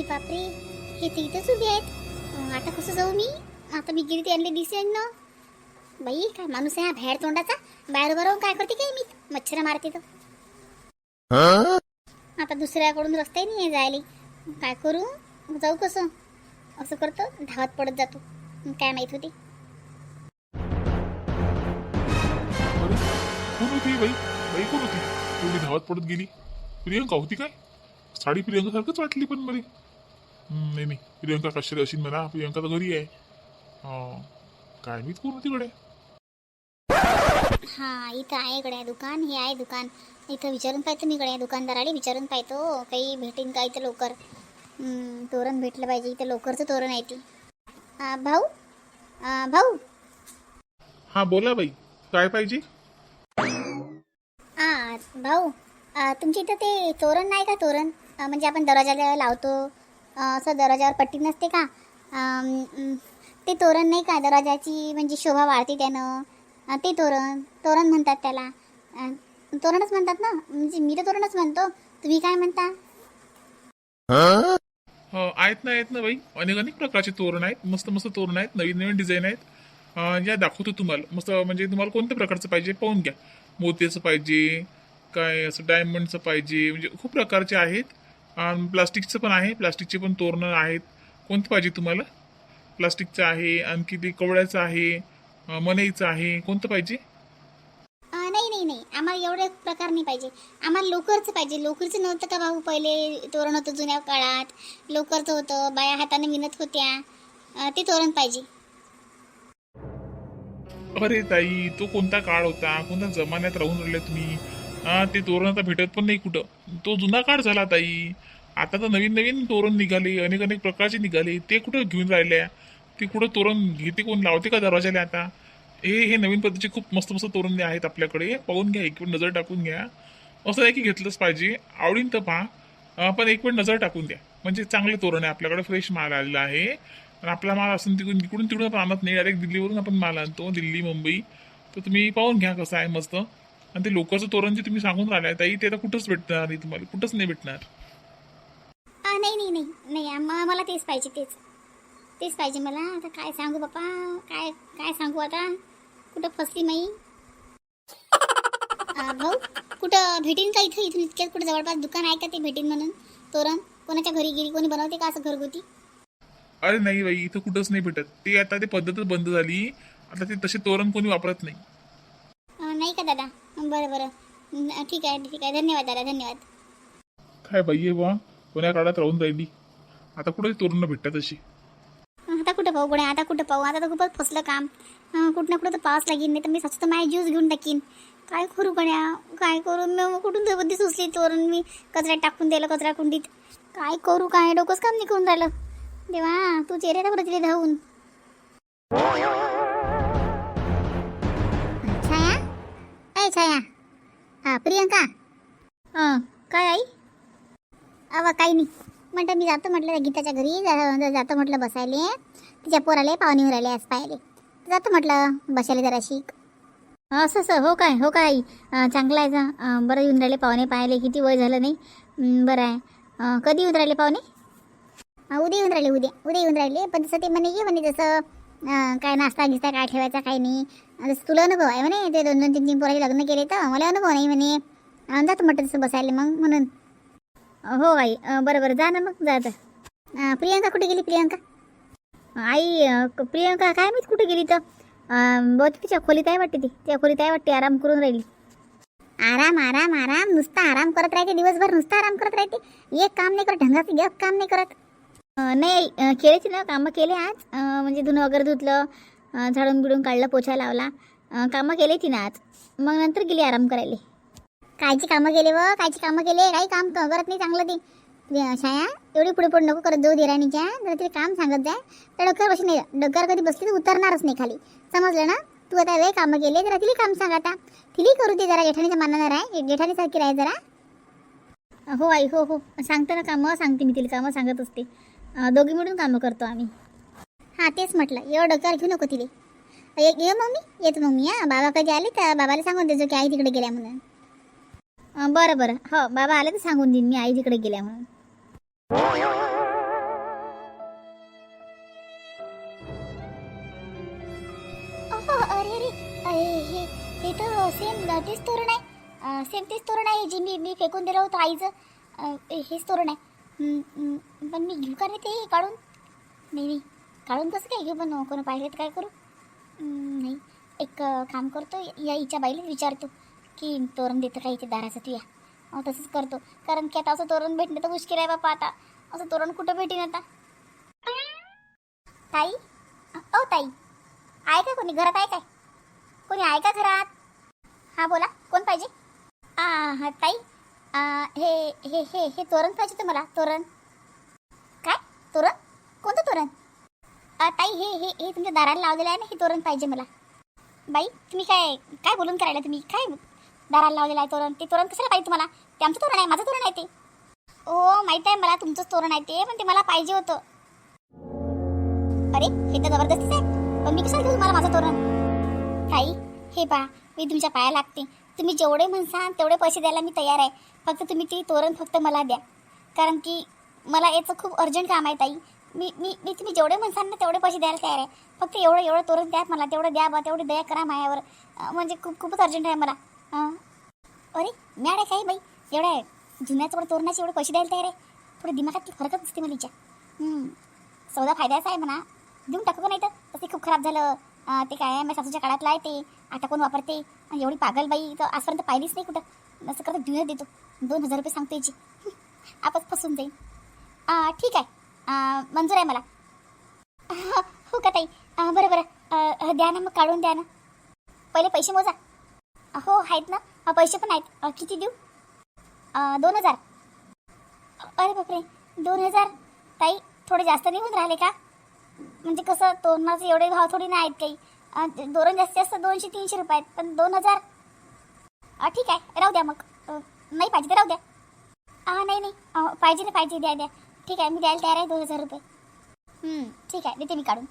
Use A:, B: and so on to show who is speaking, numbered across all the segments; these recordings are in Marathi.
A: अरे बापरे हे तर इथंच उभे आहेत. आता कसं जाऊ मी? आता मी गेली त्यांना दिसेन ना. बाई काय माणूस आहे हा बाहेर तोंडाचा? बाहेर उभं राहून काय करते काय मी? मच्छर मारते तर. आता दुसऱ्याकडून रस्ते नाही आहे जायला. काय करू? जाऊ कसं? असं करतो धावत पडत जातो. काय माहीत होती?
B: कोण होती बाई? बाई कोण होती? एवढी धावत पडत गेली. प्रियंका होती काय? साडी प्रियंका सारखंच वाटली पण मला हम्म, नाही नाही. प्रियंका कशाला अशी म्हणा. प्रियंका तर घरी आहे. हा. काय मी कोण होती कडे
A: हा इथं आहे गड्या दुकान. हे आहे दुकान. इथं विचारून पाहतो मी गड्या दुकानदाराला विचारून पाहतो. काही भेटेन का इथं लवकर? हम्म, तोरण भेटलं पाहिजे. इथं लवकरचं तोरण आहे ती. हा, भाऊ? हा, भाऊ?
B: हा बोला बाई. काय पाहिजे?
A: हा भाऊ आ, तुमच्या इथं ते तोरण नाही का तोरण? आ, म्हणजे आपण दरवाजाला लावतो आ, असं दरवाजावर पट्टी नसते का? आम, ते तोरण नाही का? दरवाजाची म्हणजे शोभा वाढते त्यानं. ते तोरण तोरण म्हणतात त्याला. तोरणच म्हणतात ना? म्हणजे मी तर तोरणच म्हणतो. तुम्ही काय म्हणता?
B: हो? आहेत ना आहेत ना बाई. अनेक अनेक प्रकारचे तोरण आहेत. मस्त मस्त तोरण आहेत. नवीन नवीन डिझाईन आहेत. अं, या दाखवतो तुम्हाला. मस्त म्हणजे तुम्हाला कोणत्या प्रकारचं पाहिजे पाहून घ्या. मोत्याचं पाहिजे काय असं डायमंडचं पाहिजे म्हणजे खूप प्रकारचे आहेत. अन् प्लास्टिकचं पण आहे. प्लास्टिकचे पण तोरणं आहेत. कोणतं पाहिजे तुम्हाला? प्लास्टिकचं आहे आणखी ते कवड्याचं आहे मनाईचं आहे. कोणतं पाहिजे?
A: नाही नाही नाही. आम्हाला एवढे प्रकार नाही पाहिजे. आम्हाला लोकरचं पाहिजे. लोकरचं नव्हतं का भाऊ? पहिले तोरण होतं जुन्या काळात. लोकरचं होतं. बाया हाताने विणत होत्या. ते तोरण पाहिजे.
B: अरे ताई तो कोणता काळ होता? कोणत्या जमान्यात राहून राहिले तुम्ही? हा ते तोरण आता भेटत पण नाही कुठं. तो जुना काळ झाला ताई. आता तर नवीन नवीन तोरण निघाले अनेक अनेक प्रकारचे निघाले. ते कुठं घेऊन राहिले ते कुठं तोरण घेते कोण? लावते का दरवाजाला आता? हे हे नवीन पद्धतीचे खूप मस्त मस्त तोरण आहेत आपल्याकडे. पाहून घ्या एक वेळ नजर टाकून घ्या. असं आहे की घेतलंच पाहिजे. आवडीन तर पहा. पण एक वेळ नजर टाकून द्या. म्हणजे चांगलं तोरण आहे. आपल्याकडे फ्रेश माल आलेला आहे. आणि आपला माल असून तिकडून इकडून तिकडून आपण आणत नाही. डायरेक्ट दिल्लीवरून आपण माल आणतो. दिल्ली मुंबई. तर तुम्ही पाहून घ्या कसं आहे मस्त. आणि ते लोकरचं तोरण जे तुम्ही सांगून राहिलाय ताई ते आता कुठंच भेटणार नाही तुम्हाला. कुठंच नाही भेटणार.
A: आ, नाही नाही नाही. नाही आम्हा- मला तेच पाहिजे तेच. तेच पाहिजे मला. आता काय सांगू बापा? काय काय सांगू आता? कुठं फसली माई? आ, भाऊ कुठं भेटेन का इथं? इथून इतक्यात कुठं जवळपास दुकान आहे का ते भेटेन म्हणून? तोरण? कोणाच्या घरी गेली कोणी बनवते का असं घरगुती?
B: अरे नाही बाई इथं कुठंच नाही भेटत. ते आता ते पद्धतच बंद झाली. आता ते तसे तोरण कोणी वापरत नाही.
A: नाही का दादा? बरं बरं. ठीक आहे ठीक आहे. धन्यवाद दादा. धन्यवाद.
B: काय बाई आहे बा कोण्या काळात राहून राहिली. आता कुठं तोरण भेटतात अशी?
A: आता कुठं पाहू गड्या? आता कुठं पाहू? आता तर खूपच फसलं काम. कुठं ना कुठं तर पास लागेल नाही तर मी स्वतः माझी ज्यूस घेऊन टाकीन. काय करू गड्या? काय करू? मी कुठून तर बुद्धी सुचली तोरण? मी कचऱ्यात टाकून दिलं कचरा कुंडीत. काय करू काय? डोकंच काम नाही करून राहिलं. देवा तू तर बरं तिथे धावून. छाया हा प्रियंका. हां काय आई? अवा काही नाही. म्हटलं मी जातो म्हटलं गीताच्या घरी. जा- जातो म्हटलं बसायले. तिच्या पोराले पाहुणे राहिले आज पाहिले जातो म्हटलं बसायला जरा शिक. असं असं. हो काय हो काय आई. अं, चांगलं आहे का अं, बरं येऊन राहिले पाहुणे पाहिले किती वय झालं नाही. बरं आहे. अं, कधी येऊन राहिले पाहुणे? उद्या येऊन राहिले उद्या. उद्या येऊन राहिले. पण जसं ते म्हणे ये म्हणे जसं काय नाश्ता गिस्ता काय ठेवायचा काय नाही. जसं तुला अनुभव आहे म्हणे ते दोन दोन तीन तीन पोराचे लग्न केले तर मला अनुभव नाही म्हणे. अं, जातो म्हटलं तसं बसायला मग म्हणून. हो आई बरं बरं जा ना मग जा प्रियांका प्रियंका कुठे गेली प्रियंका? आई प्रियंका काय माहीत कुठे गेली तर? बहुत तिच्या खोलीत आहे वाटते ती. त्या खोलीत आहे वाटते आराम करून राहिली. आराम आराम आराम नुसता आराम करत राहते दिवसभर नुसता आराम करत राहते. एक काम नाही करत ढंगाचं एक काम नाही करत. नाही केलेच ना कामं केले आज. म्हणजे धुणं वगैरे धुतलं झाडून बिडून काढलं पोछा लावला. कामं केले तिनं आज. मग नंतर गेली आराम करायला. कायची कामं केले व कायची कामं केले काही काम करत नाही चांगलं ते. छाया एवढी पुढे पुढे नको करत जाऊ दिराणीच्या. जर तिला काम सांगत जाय तर डोक्यावर बशी नाही डोक्यावर कधी बसली तर उतरणारच नाही खाली. समजलं ना? तू आता वेळ कामं केले जरा तिला काम सांग आता. तिला करू दे जरा जेठाणीच्या आहे. राह जेठाणीसारखी राह जरा. हो आई हो हो. सांगते ना कामं सांगते मी तिला कामं सांगत असते. दोघी मिळून कामं करतो आम्ही. हां तेच म्हटलं. एवढं डोक्यावर घेऊ नको तिले. ये ये मम्मी. येतो मम्मी हां. बाबा कधी आले तर बाबाला सांगून देजो की आई तिकडे गेल्या म्हणून. बरं बरं. हो बाबा आले तर सांगून देईन मी आई तिकडे गेल्या म्हणून. अरे अरे. हे हे तर सेम तेच तोरण आहे. सेम तेच तोरण आहे जे मी मी फेकून दिलं होतं आईचं. हेच तोरण आहे. पण मी घेऊ का रे ते काढून. नाही नाही काढून कसं काय घेऊ? पण कोणी पाहिलं तर काय करू? नाही. एक काम करतो. या हिच्या बाईला विचारतो की तोरण देतं का इथे दाराचं तू या. तसंच करतो. कारण की आता असं तोरण भेटणं तर मुश्किल आहे बापा आता. असं तोरण कुठं भेटेन आता? ताई? ओ ताई. आहे का कोणी? घरात आहे काय? कोणी आहे का घरात? हां बोला. कोण पाहिजे? आ, हा ताई. आ, हे हे हे हे तोरण पाहिजे तुम्हाला तोरण. काय? तोरण? कोणतं तोरण? आ, ताई हे हे हे तुमच्या दाराला लावलेलं आहे ना हे तोरण पाहिजे मला. बाई तुम्ही काय काय बोलून करायला तुम्ही? काय दाराला लावलेलं आहे तोरण? ते तोरण कशाला पाहिजे तुम्हाला? ते आमचं तोरण आहे माझं तोरण आहे ते. ओ माहीत आहे मला तुमचंच तोरण आहे ते पण ते मला पाहिजे होतं. अरे हे तर जबरदस्तीच आहे. पण मी कसं घेऊ तुम्हाला माझं तोरण? ताई हे पहा मी तुमच्या पाया लागते. तुम्ही जेवढे म्हणसान तेवढे पैसे द्यायला मी तयार आहे. फक्त तुम्ही ती तोरण फक्त मला द्या. कारण की मला याचं खूप अर्जंट काम आहे ताई. मी मी मी तुम्ही जेवढे म्हणसाल ना तेवढे पैसे द्यायला तयार आहे. फक्त एवढं एवढं तोरण द्या मला तेवढं द्या बा तेवढी दया करा मायावर म्हणजे खूप खूपच अर्जंट आहे मला. अरे मॅड आहे काय बाई? एवढ्या जुन्याच एवढं तोरणाचे एवढे पैसे द्यायला तयार आहे. थोडं दिमागात फरकच दिसते मला तिच्या सौदा फायद्याचा आहे म्हणा. देऊन टाकू का नाही तर तसे खूप खराब झालं. ते काय माझ्या सासूच्या काळातलं आहे ते. आता कोण वापरते? आणि एवढी पागल बाई तर आजपर्यंत पाहिलीच नाही कुठं. असं करत देऊनच देतो. दोन हजार रुपये सांगतो याची आपच फसून जाईल ठीक आहे. मंजूर आहे मला. हो का ताई? बरं बरं. द्या ना मग काढून द्या ना. पहिले पैसे मोजा. हो आहेत ना. पैसे पण आहेत. किती देऊ? दोन हजार. अरे बापरे. दोन हजार? ताई थोडे जास्त नाही होऊन राहिले का? म्हणजे कसं तोरणाचे एवढे भाव थोडी नाही आहेत काही. अं, धोरण जास्तीत जास्त दोनशे तीनशे रुपये आहेत. पण दोन हजार? ठीक आहे. राहू द्या मग. नाही पाहिजे तर राहू द्या. हां नाही नाही. अं, पाहिजे ना पाहिजे द्या द्या. ठीक आहे मी द्यायला तयार आहे दोन हजार रुपये. हं, ठीक आहे देते मी काढून.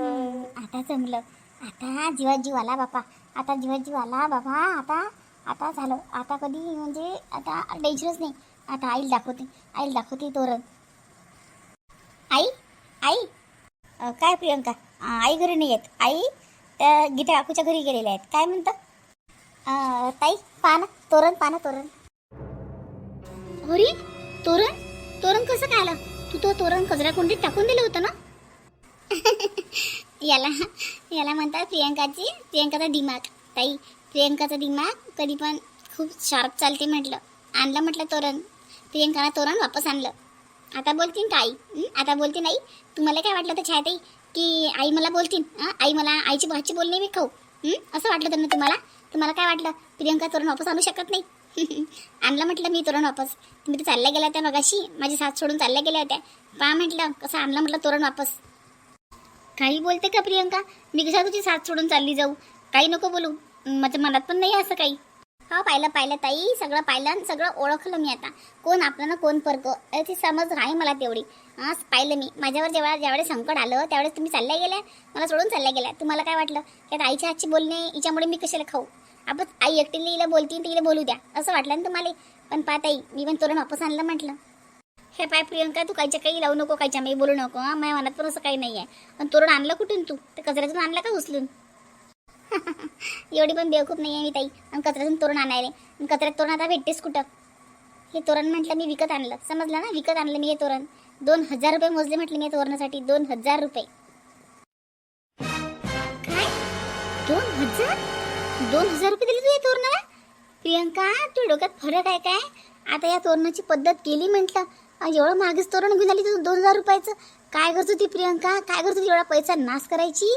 A: हं, आता जमलं. आता जीवात जीव आला बापा. आता जीवात जीव आला बाबा. आता आता झालं. आता कधी म्हणजे आता टेन्शनच नाही. आता आईला दाखवते. आईला दाखवते तोरण. आई आई. अ, काय प्रियंका? अ, आई घरी नाही आहेत आई त्या गीता काकूच्या घरी गेलेल्या आहेत. काय म्हणतं? अ, ताई पाना तोरण पाना तोरण. अरे तोरण? तोरण कसं काय आलं? तू तो तोरण कचरा कोंडीत टाकून दिलं होतं ना? याला याला म्हणतात प्रियंकाची प्रियंकाचा दिमाग. ताई प्रियंकाचा दिमाग कधी पण खूप शार्प चालते म्हटलं. आणलं म्हटलं तोरण. प्रियंकानं तोरण वापस आणलं. आता बोलतीन का आई? आता बोलते नाही तुम्हाला काय वाटलं तर छायाताई? की आई मला बोलतीन? आई मला आईची भाची बोलणे मी खाऊ? असं वाटलं तर ना तुम्हाला? तुम्हाला काय वाटलं? प्रियंका तोरण वापस आणू शकत नाही? आणलं म्हटलं मी तोरण वापस. तुम्ही तर चालल्या गेल्या होत्या मगाशी. माझी साथ सोडून चालल्या गेल्या होत्या. पहा म्हटलं कसं आणलं म्हटलं तोरण वापस? काही बोलते का प्रियंका? मी कशा तुझी साथ सोडून चालली जाऊ? काही नको बोलू. माझ्या मनात पण नाही असं काही. हा पाहिलं पाहिलं ताई सगळं पाहिलं आणि सगळं ओळखलं मी आता. कोण आपलं ना कोण परक? याची समज आहे मला तेवढी. हां पाहिलं मी. माझ्यावर जेव्हा ज्यावेळेस संकट आलं त्यावेळेस तुम्ही चालल्या गेल्या? मला सोडून चालल्या गेल्या. तुम्हाला काय वाटलं? की आता आईच्या हातची बोलणे हिच्यामुळे मी कशाला खाऊ? आपण आई एकटीला हिला बोलती तिला बोलू द्या. असं वाटलं ना तुम्हाला? पण पाहताई मी पण तोरण वापस आणलं म्हटलं. हे पाय प्रियंका तू कायच्या काही लावू नको कायच्या मी बोलू नको. माझ्या मनात पण असं काही नाही आहे पण तोरण आणलं कुठून तू? तर कचऱ्यातून आणला का उचलून? एवढी पण बेवकूफ नाही आहे मी ताई. आणि कचऱ्यातून तोरण आणायले. आणि कचऱ्यात तोरण आता भेटतेस कुठं? हे तोरण म्हटलं मी विकत आणलं. समजलं ना? विकत आणलं मी हे तोरण. दोन हजार रुपये मोजले म्हटलं मी तोरणासाठी. दोन हजार रुपये. काय? दोन हजार? दोन हजार रुपये दिले तू या तोरणाला? प्रियंका तू डोक्यात फरक आहे काय? आता या तोरणाची पद्धत केली म्हटलं. एवढं मागेच तोरण घेऊन आली तू दोन हजार रुपयाचं. काय करतो ती प्रियंका? काय करतो ती एवढा पैसा नाश करायची?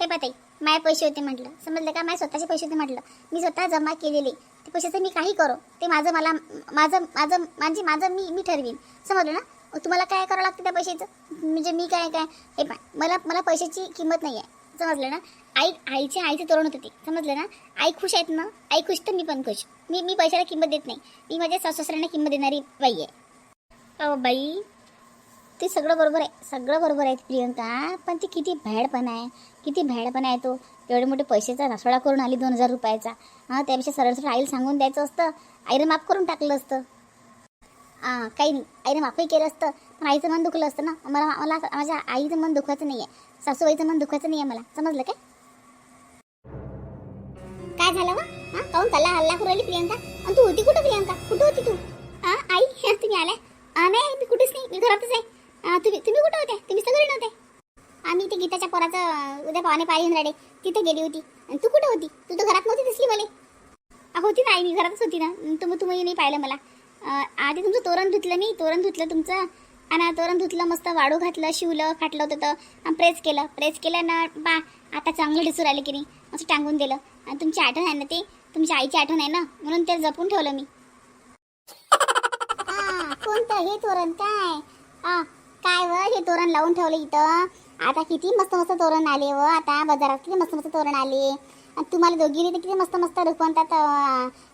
A: हे बाई माझे पैसे होते म्हटलं. समजलं का? माझे स्वतःचे पैसे होते म्हटलं. मी स्वतः जमा केलेले. ते पैशाचं मी काही करो. ते माझं मला माझं माझं म्हणजे माझं मी मी ठरवीन. समजलं ना? तुम्हाला काय करावं लागतं त्या पैशाचं? म्हणजे मी काय काय? हे पण मला मला पैशाची किंमत नाही आहे समजलं ना? आई आईच्या आईचे तोरण होते ते. समजलं ना? आई खुश आहेत ना? आई खुश तर मी पण खुश. मी मी पैशाला किंमत देत नाही. मी माझ्या सासऱ्यांना किंमत देणारी बाई आहे. अहो बाई ते सगळं बरोबर आहे सगळं बरोबर आहे प्रियंका. पण ती किती भॅडपणा आहे किती भॅडपणा आहे तो. एवढे मोठे पैशाचा रासोडा करून आली दोन हजार रुपयाचा. हां त्यापेक्षा सरळ सरळ आईला सांगून द्यायचं असतं आईनं माफ करून टाकलं असतं. हां काही नाही आईनं माफही केलं असतं पण आईचं मन दुखलं असतं ना. मला मला माझ्या आईचं मन दुखवायचं नाही आहे सासूबाईचं मन दुखवायचं नाही आहे मला. समजलं काय? काय झालं वा हां काऊन कल्ला हल्ला करू राहिली प्रियंका? आणि तू होती कुठं प्रियंका? कुठं होती तू? हां आई तुम्ही आल्या? नाही मी कुठेच नाही मी घरातच आहे. आ, तुम्ही तुम्ही कुठं होते? तुम्ही सगळे नव्हते? आम्ही ते गीताच्या पोराचं उद्या पावणे पाहिजे राडे तिथे गेली होती. आणि तू कुठं होती? तू तर घरात नव्हती दिसली मला. होती ना आई मी घरातच होती ना. तुम्ही तुम्ही नाही पाहिलं मला. अ, आधी तुमचं तोरण धुतलं मी. तोरण धुतलं तुमचं. आणि तोरण धुतलं मस्त वाळू घातलं शिवलं फाटलं होतं तर. आणि प्रेस केलं. प्रेस केलं ना बा आता चांगलं दिसू राहिलं की नाही. असं टांगून दिलं. आणि तुमची आठवण आहे ना ते? तुमच्या आईची आठवण आहे ना? म्हणून ते जपून ठेवलं मी. आ, कोणतं हे तोरण? काय? आ, काय व? हे तोरण लावून ठेवलं इथं. आता किती मस्त मस्त तोरण आले व. आता बाजारात किती मस्त मस्त तोरण आले. आणि तुम्हाला दोघी तर किती मस्त मस्त रुपवंतात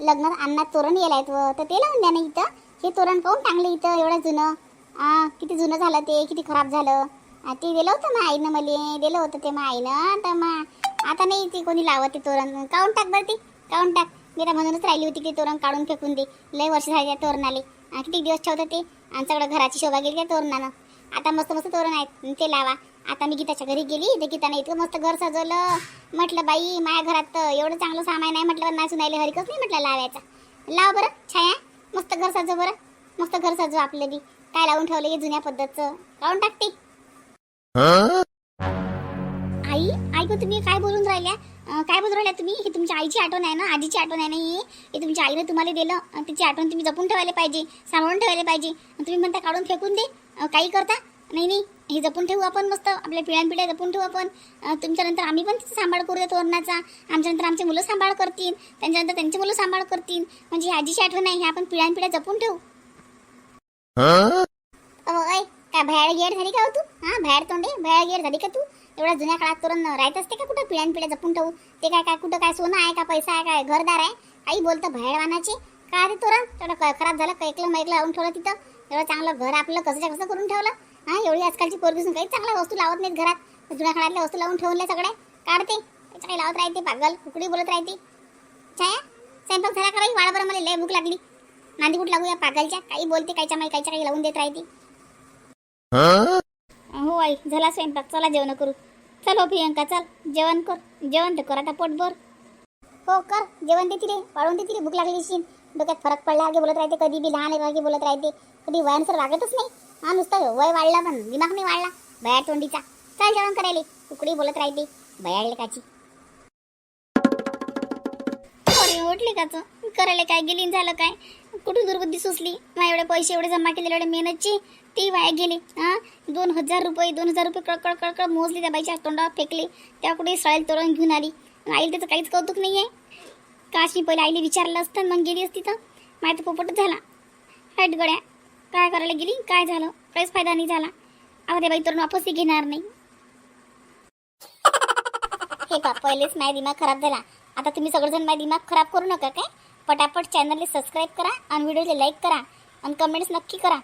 A: लग्नात अन्नात तोरण येलायत व. तर ते लावून द्या ना इथं. हे तोरण काऊन टांगलं इथं एवढं जुनं. आ, किती जुनं झालं ते किती खराब झालं. आ, ते दिलं होतं मग आईनं मला. दिलं होतं ते मग आईनं. तर मग आता नाही ते कोणी लावत ते तोरण. काऊन टाक बरं ते. काऊन टाक. मी तर म्हणूनच राहिली होती की ते तोरण काढून फेकून दे. लय वर्ष झाली त्या तोरणाले. किती दिवस ठेवतं ते? आणि सगळं घराची शोभा गेली त्या तोरणानं. आता मस्त मस्त तोरण आहेत. ते लावा. आता मी गीताच्या घरी गेली. तर गीताने इतकं मस्त घर सजवलं. म्हटलं बाई माझ्या घरात तर एवढं चांगलं सामान आहे. म्हटलं नाही सुनायला हरिकच नाही. म्हटलं लावायचा. लाव बरं छाया. मस्त घर सजव बरं. मस्त घर सजव आपलं बी काय लावून ठेवलं हे जुन्या पद्धतचं? लावून टाकते. आई आई गं तुम्ही काय बोलून राहिल्या? अं, काय बोलून राहिल्या तुम्ही? ही तुमच्या आईची आठवण आहे ना? आजीची आठवण आहे ना ही? हे तुमच्या आईने तुम्हाला दिलं. तिची आठवण तुम्ही जपून ठेवायला पाहिजे. सांभाळून ठेवायला पाहिजे. तुम्ही म्हणता काढून फेकून दे. काही करता? नाही नाही. हे जपून ठेवू आपण मस्त. आपल्या पिढ्यानपिढ्या जपून ठेवू आपण. तुमच्यानंतर आम्ही पण तिचा सांभाळ करूया तोरणाचा आमच्यानंतर आमचे मुलं सांभाळ करतील. त्यांच्यानंतर त्यांची मुलं सांभाळ करतील. म्हणजे ही आजीची आठवण आहे. हे आपण पिढ्यानपिढ्या जपून ठेवू. अहो काय भॅड गेर झाली का हो तू? हा भॅड तोंडे? भॅड गेर झाली का तू? एवढ्या जुन्या काळात तोरण राहत असते का कुठं? पिढ्यान पिढ्या जपून ठेवू. ते काय काय कुठं काय सोनं आहे का? पैसा आहे काय घरदार आहे? आई बोलतं भॅड वानाचे. का ते तोरण तेवढं खराब झालं. एकलं मैकलं लावून ठेवलं तिथं. एवढं चांगलं घर आपलं कसं कसं करून ठेवलं? हा एवढी आजकालची पोरगी काही चांगल्या वस्तू लावत नाहीत घरात. जुन्या काळातल्या वस्तू लावून ठेवल्या सगळ्या. काढते. काही लावत राहते पागल कुकडी बोलत राहते. छाया स्वयंपाक झाला का बाई? बरं मला लय भूक लागली. नांदी कुठ लागू या पागलच्या? काही बोलते कायच्या माई कायच्या काही लावून देत राहते. हो आई झाला स्वयंपाक. चला जेवण करू. चल हो प्रियंका चल. जेवण कर. जेवण तर कर आता पोटभर. हो कर. जेवण देते रे. वाढून देते रे. भूक लागली शीन डोक्यात फरक पडला की बोलत राहते कधी बी लहान आहे की बोलत राहते कधी वयानुसार वागतच नाही. हा नुसतं वय वाढला पण दिमाग नाही वाढला. बयाड तोंडीचा. चल जेवण करायला. कुकडी बोलत राहते बयाडले काची. अरे उठले का तू? करायला काय गेली झालं काय? कुठून दुर्बुद्धी सुचली? माझ्या एवढे पैसे एवढे जमा केले एवढे मेहनतचे ती वाया गेली. हा? दोन हजार रुपये दोन हजार रुपये कळकळ कळकळ मोजली त्या बाईच्या तोंडावर फेकले. त्या कुठे सळेल तोरण घेऊन आली. आई त्याचं काहीच कौतुक नाही आहे काशी पहिले आईने विचारलं असतं मग गेली असती तर? माझ्या पोपटच झाला. हट गड्या काय करायला गेली? काय झालं? काहीच फायदा नाही झाला. आता ते बाई तरुण वापसही घेणार नाही. हे का पहिलेच माझा दिमाग खराब झाला. आता तुम्ही सगळेजण माझा दिमाग खराब करू नका काय? पटापट चॅनलला सबस्क्राईब करा आणि व्हिडिओला लाईक करा आणि कमेंट्स नक्की करा.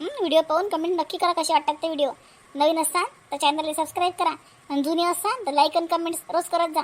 A: व्हिडिओ पाहून कमेंट नक्की करा कसे वाटतात ते व्हिडिओ नवीन असाल तर चॅनलला सबस्क्राईब करा आणि जुने असाल तर लाईक आणि कमेंट्स रोज करत जा.